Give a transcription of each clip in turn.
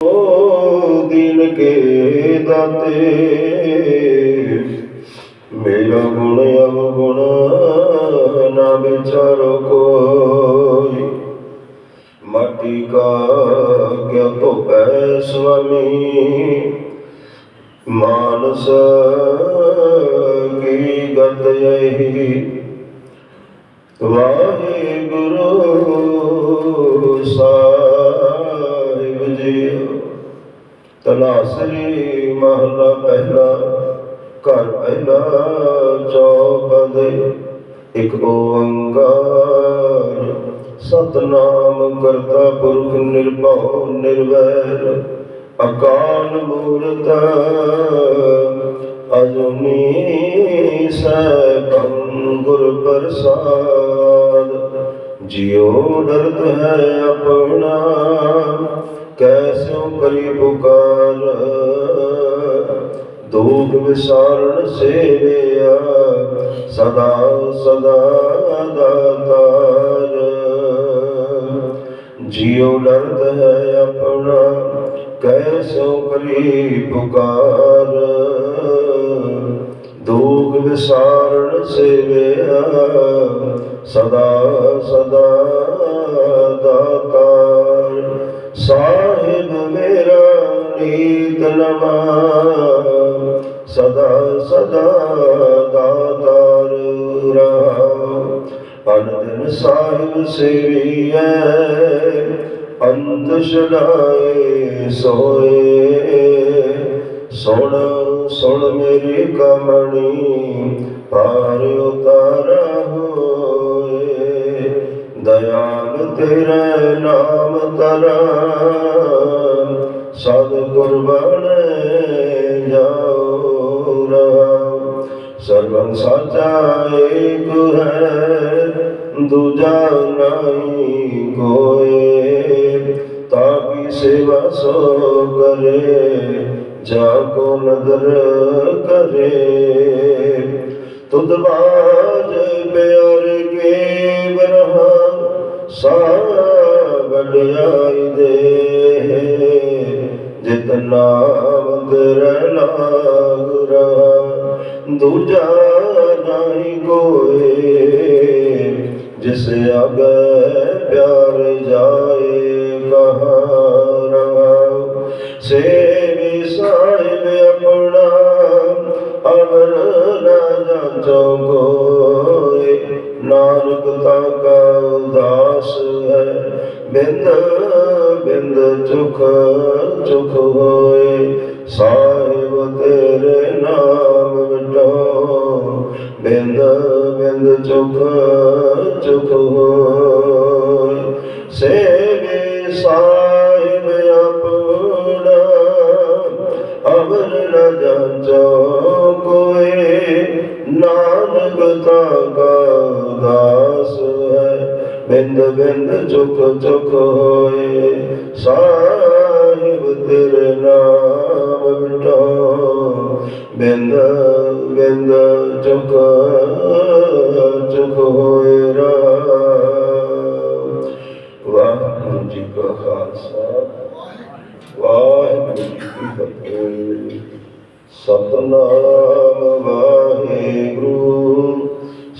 ਓ ਦੀਨ ਕੇ ਦਾਤੇ। ਮੇਰਾ ਗੁਣ ਅਵਗੁਣ ਨਾ ਵਿਚਾਰੋ ਕੋਈ। ਮਾਟੀ ਕਾ ਕਿਆ ਧੋਪੈ ਸੁਆਮੀ ਮਾਨਸ ਕੀ ਗਤ ਯਹੀ ਵਾਹਿਗੁਰੂ ਸਾ ਜੀ ਤਨਾਸਰੀ ਮਹਲਾ ਪਹਿਲਾ, ਘਰ ਪਹਿਲਾ ਚੌਪਦ ਇਕ ਓੰਕਾਰ। ਸਤਨਾਮ ਕਰਤਾ ਪੁਰਖ ਨਿਰਭਉ ਨਿਰਵੈਰ, ਅਕਾਲ ਮੂਰਤ ਅਜੂਨੀ ਸੈਭੰ ਗੁਰ ਪ੍ਰਸਾਦ। ਜਿਉ ਡਰਤ ਹੈ ਆਪਣਾ ਕੈਸਿਉ ਕਰੀ ਪੁਕਾਰ। ਦੁਖ ਵਿਸਾਰਣ ਸੇਵਿਆ, ਸਦਾ ਸਦਾ ਦਾਤਾਰ ਜਿਉ ਡਰਤ ਹੈ ਆਪਣਾ ਕੈਸੋ ਕਰੀ ਪੁਕਾਰ। ਦੁਖ ਵਿਸਾਰਣ ਸੇਵਿਆ, ਸਦਾ ਸਦਾ ਦਾਤਾਰ ਨੀਤ ਸਦਾ ਸਦਾ ਦਾਤਾਰ ਰਹਾ। ਅਨੰਦ ਸਾਹਿਬ ਸੇਵੀਐ, ਅੰਤ ਛਡਾਏ ਸੋਏ। ਸੁਣ ਸੁਣ ਮੇਰੀ ਕਮਣੀ ਪਾਰ ਉਤਾਰਾ ਹੋਏ। ਦਇਆਲ ਤੇਰੇ ਨਾਮ ਤਰਾ। ਸਦ ਕੁਰਬਾਨ ਜਾਉ ਰਹਾ ਸਰਬੰ ਸਾਚਾ ਏਕ ਹੈ, ਦੂਜਾ ਨਹੀਂ ਕੋਏ ਤਾਕੀ ਸੇਵਾ ਸੋ ਕਰੇ, ਜਾ ਕੋ ਨਦਰ ਕਰੇ। ਤੁਧ ਬਾਜ ਪਿਆਰ ਕੇ ਬਰਹਾ ਸਾ ਵਡਿਆਈ ਦੇ। ਜਿਤ ਨਾਮ ਦੂਜਾ ਨਹੀਂ ਕੋਏ ਜਿਸ ਅਗੇ ਪਿਆਰ ਜਾਏ ਕਹਾਂ ਰਹਾ ਸੇਵੀ ਸਾਹਿਬ ਆਪਣਾ ਅਮਰ ਨਾ ਜਾਂਚੋ ਕੋਏ ਨਾਨਕ ਤਾ ਕਾ ਉਦਾਸ ਹੈ, ਬਿੰਦ ਬਿੰਦ ਚੁਖ ਚੁਖ ਹੋਏ, ਸਾਹਿਬ ਤੇਰੇ ਨਾਮ ਵਿਟੋ ਬਿੰਦ ਬਿੰਦ ਚੁਖ ਚੁਖ ਹੋਏ। ਸੇਵੇ ਸਾਹਿਬ ਆਪਣਾ ਅਵਰ ਨ ਜਾਂਚੋ ਕੋਏ ਨਾਨਕ ਤਾ ਕਾ ਉਦਾਸ ਹੈ। ਬਿੰਦ ਬਿੰਦ ਚੁਖ ਚੁਖ ਹੋਏ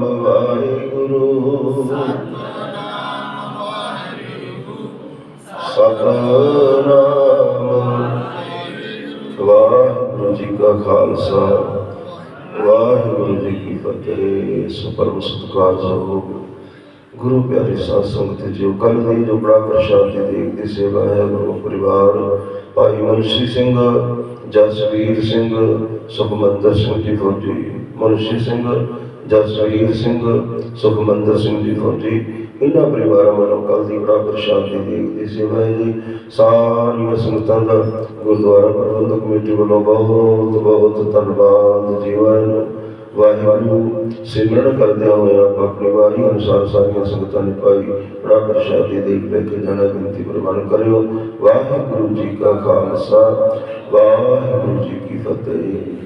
ਵਾਹਿਗੁਰੂ। ਸਤਨਾਮ ਵਾਹਿਗੁਰੂ ਜੀ ਕਾ ਖਾਲਸਾ। ਵਾਹਿਗੁਰੂ ਜੀ ਕੀ ਫਤਿਹ। ਸੁਪਰਮ ਸਤਿਕਾਰਯੋਗ ਗੁਰੂ ਪਿਆਰੇ ਸਾਧ ਸੰਗਤ ਜੀ ਕੱਲ ਦੀ ਜੋ ਬੜਾ ਪ੍ਰਸ਼ਾਦ ਦੀ ਦੇਖ ਦੀ ਸੇਵਾ ਹੈ, ਗੁਰੂ ਪਰਿਵਾਰ, ਭਾਈ ਮਨਸ਼ੀ ਸਿੰਘ, ਜਸਵੀਰ ਸਿੰਘ, ਸੁਖਮੰਦਰ ਸਿੰਘ ਜੀ ਫੌਜੀ। ਮਨਸ਼ੀ ਸਿੰਘ ਜਸਵੀਰ ਸਿੰਘ, ਸੁਖਮੰਦਰ ਸਿੰਘ ਜੀ ਫੌਜੀ, ਇਹਨਾਂ ਪਰਿਵਾਰਾਂ ਵੱਲੋਂ ਕੱਲ ਦੀ ਬੜਾ ਪ੍ਰਸ਼ਾਦੀ ਦੀ ਦੇਖ ਦੀ ਸੇਵਾ ਹੈ ਜੀ। ਸਾਰੀਆਂ ਸੰਗਤਾਂ ਦਾ ਗੁਰਦੁਆਰਾ ਪ੍ਰਬੰਧਕ ਕਮੇਟੀ ਵੱਲੋਂ ਬਹੁਤ ਬਹੁਤ ਧੰਨਵਾਦ ਜੀਵਨ ਵਾਹਿਗੁਰੂ। ਸਿਮਰਨ ਕਰਦਿਆਂ ਹੋਇਆ ਆਪਣੀ ਵਾਰੀ ਅਨੁਸਾਰ ਸਾਰੀਆਂ ਸੰਗਤਾਂ ਨੇ ਪਾਈ ਬੜਾ ਪ੍ਰਸ਼ਾਦੀ ਦੇ ਲੈ ਕੇ ਜਾਣਾ ਬੇਨਤੀ ਪ੍ਰਵਾਨ ਕਰਿਓ। ਵਾਹਿਗੁਰੂ ਜੀ ਕਾ ਖਾਲਸਾ, ਵਾਹਿਗੁਰੂ ਜੀ ਕੀ ਫਤਿਹ।